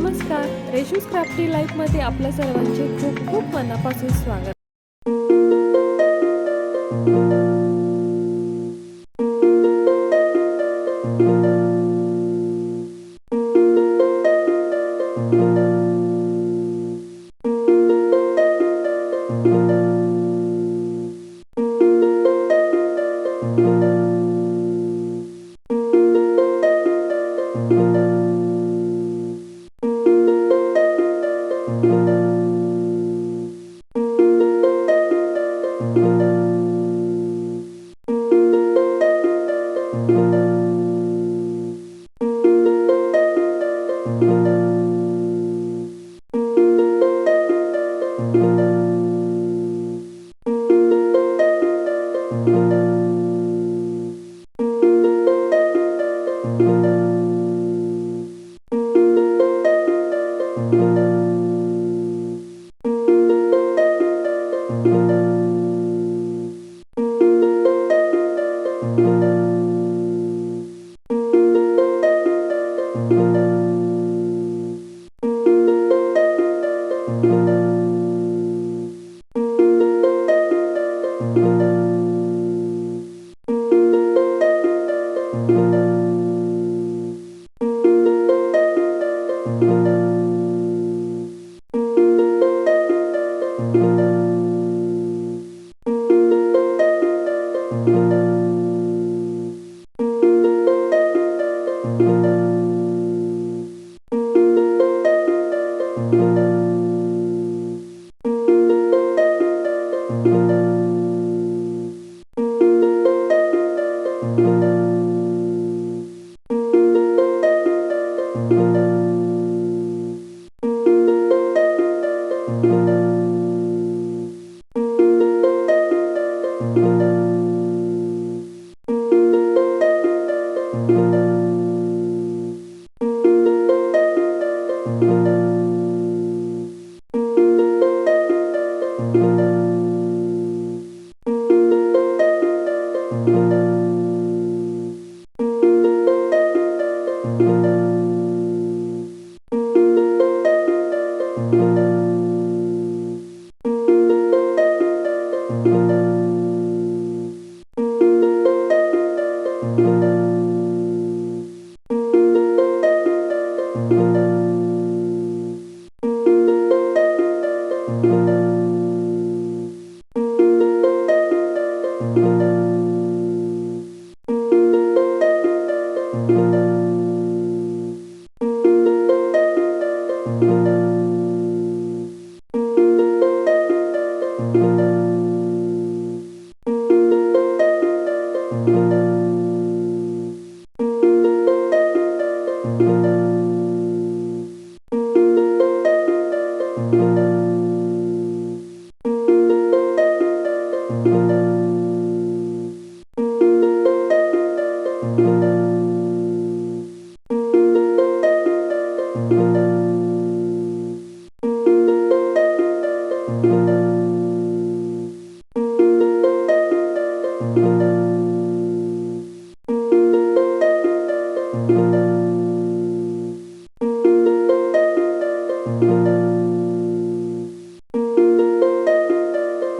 नमस्कार. रेशूज क्राफ्टी लाईफमध्ये आपल्या सर्वांचे खूप खूप मनापासून स्वागत.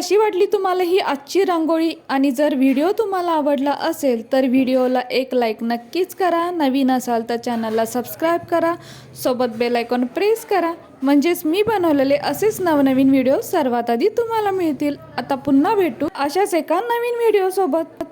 कशी वाटली तुम्हाला ही आजची रांगोळी? आणि जर व्हिडिओ तुम्हाला आवडला असेल तर व्हिडिओला एक लाईक नक्कीच करा. नवीन असाल तर चॅनलला सबस्क्राईब करा. सोबत बेलायकॉन प्रेस करा. म्हणजेच मी बनवलेले असेच नवनवीन व्हिडिओ सर्वात आधी तुम्हाला मिळतील. आता पुन्हा भेटू अशाच एका नवीन व्हिडिओसोबत